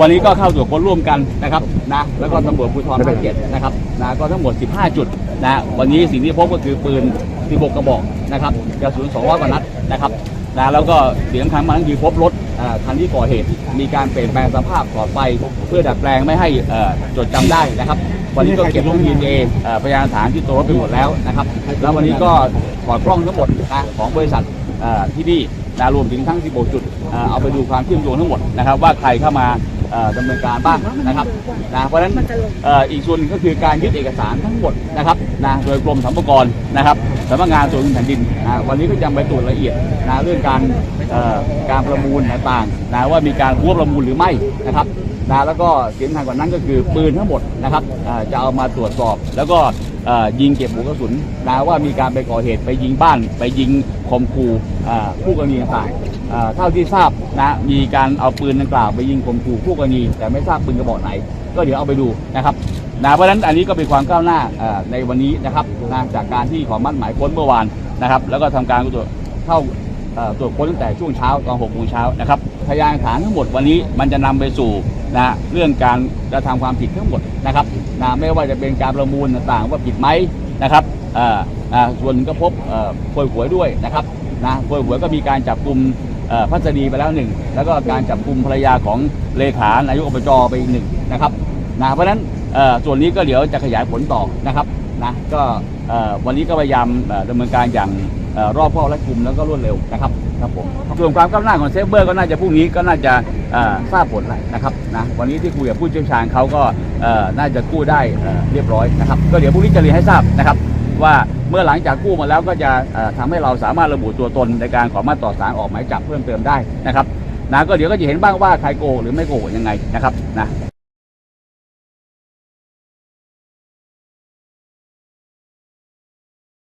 วันนี้ก็เข้าตรวจค้นร่วมกันนะครับนะแล้วก็ตำรวจภูธรภาคเจ็ดนะครับนะก็ทั้งหมด 15 จุดนะวันนี้สิ่งที่พบก็คือปืน16กระบอกนะครับกระสุน200กว่านัดนะครับนะแล้วก็เสิ่งสำคัญมากคือพบรถอ่าคันที่ก่อเหตุ มีการเปลี่ยนแปลงสภาพหลอดไฟเพื่อดัดแปลงไม่ให้อ่อจดจำได้นะครับ วันนี้ก็เก็บรูปดีเอพยานฐานที่ตัวรถไปหมดแล้วนะครับ แล้ววันนี้ก็ถอดกล้องทั้งหมดนะของบริษัทอ่อที่นี่นะรวมถึงทั้ง 16 จุดเอ่อเอาไปดูความเชื่อมโยงทั้งหมดนะครับ ว่าใครเข้ามา ดำเนินการบ้างนะครับนะเพราะฉะนั้นเอ่ออีกส่วนหนึ่งก็คือการยึดเอกสารทั้งหมดนะครับนะโดยกรมสรรพากรนะครับสำนักงานตรวจเงินแผ่นดินนะวันนี้ก็ยังไปตรวจละเอียดนะเรื่องการเอ่อการประมูลต่างๆนะว่ามีการหัวประมูลหรือไม่นะครับนะแล้วก็เสียงทางกว่านั้นก็คือปืนทั้งหมดนะครับเอ่อจะเอามาตรวจสอบแล้วก็เอ่อ ยิงเก็บหัวกระสุนนะว่ามีการไปก่อเหตุไปยิงบ้าน ไปยิงข่มขู่ผู้กรณีต่างๆเท่าที่ทราบนะมีการเอาปืนดังกล่าวไปยิงข่มขู่ผู้กรณี แต่ไม่ทราบปืนกระบอกไหน ก็เดี๋ยวเอาไปดูนะครับนะเพราะฉะนั้นอันนี้ก็เป็นความก้าวหน้าในวันนี้นะครับนะจากการที่ขอมั่นหมายค้นเมื่อวานนะครับ แล้วก็ทำการตรวจเข้า ตรวจค้นตั้งแต่ช่วงเช้าตอน6โมงเช้านะครับพยานฐานทั้งหมดวันนี้มันจะนำไปสู่นะเรื่องการกระทำความผิดทั้งหมดนะครับนะไม่ว่าจะเป็นการประมูลต่างๆว่าผิดไหมนะครับอ่าส่วนก็พบเอ่อโพยหวยด้วยนะครับนะโพยหวยก็มีการจับกลุ่มพัสดีไปแล้วหนึ่งแล้วก็การจับกลุ่มภรรยาของเลขานายกอบจไปอีกหนึ่งนะครับนะเพราะฉะนั้นส่วนนี้ก็เดี๋ยวจะขยายผลต่อนะครับนะก็วันนี้ก็พยายามดำเนินการอย่าง รอบคอบและกลุ่มแล้วก็รวดเร็วนะครับครับผมส่วนความก้าวหน้าของเซฟเบอร์ก็น่าจะพรุ่งนี้ก็น่าจะเอ่อทราบผลแล้วนะครับนะวันนี้ที่คุยกับผู้เชี่ยวชาญเขาก็เอ่อน่าจะกู้ได้เอ่อเรียบร้อยนะครับก็เดี๋ยวพรุ่งนี้จะเรียนให้ทราบนะครับว่าเมื่อหลังจากกู้มาแล้วก็จะเอ่อทำให้เราสามารถระบุตัวตนในการขอมาต่อสารออกหมายจับเพิ่มเติมได้นะครับนะก็เดี๋ยวก็จะเห็นบ้างว่าใครโกหกหรือไม่โกหกยังไงนะครับนะ